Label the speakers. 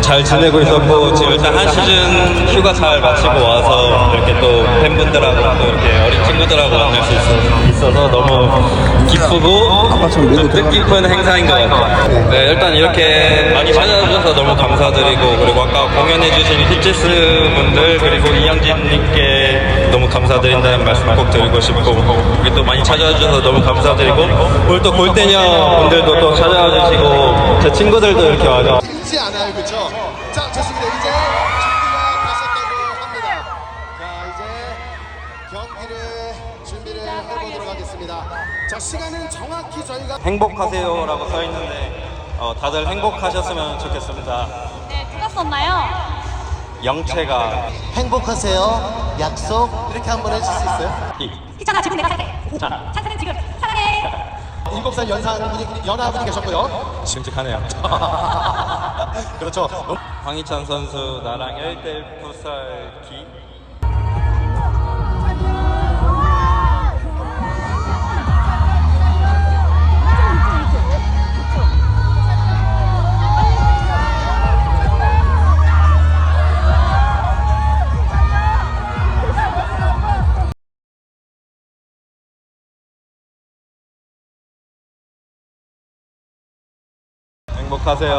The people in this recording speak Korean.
Speaker 1: 잘 지내고 있었고 지금 일단 한 시즌 휴가 잘 마치고 와서 이렇게 또 팬분들하고 또 이렇게 어린 친구들하고 만날 수 있어- 있어 서 너무 기쁘고 좀 뜻깊은 행사인 것 같아요. 네, 일단 이렇게 많이 찾아주셔서 너무 감사드리고 그리고 아까 공연해주신 히치스 분들 그리고 이영진님께 너무 감사드린다는 말씀 꼭 드리고 싶고 여기 또 많이 찾아주셔서 너무 감사드리고 오늘 또 골대녀 분들도 또 찾아와 주시고 제 친구들도 이렇게 와서
Speaker 2: 쉽지 않아요, 그렇죠? 자, 좋습니다. 이제 준비가 되셨다고 합니다. 자, 이제 경기를 준비를 해보도록 하겠습니다. 자, 시간은 정확히 저희가
Speaker 1: 행복하세요라고 써 있는데 어, 다들 행복하셨으면 좋겠습니다.
Speaker 3: 네, 누가 썼나요?
Speaker 1: 영채가
Speaker 2: 행복하세요. 약속 이렇게 한번 해줄 수 있어요?
Speaker 3: 희찬아, 지금 내가 살게. 찬스는 지금.
Speaker 2: 일곱 살 연상 분이 연하 분이 계셨고요.
Speaker 1: 끔찍하네요.
Speaker 2: 그렇죠.
Speaker 1: 황희찬 선수 나랑 1대1 풋살기 행복하세요.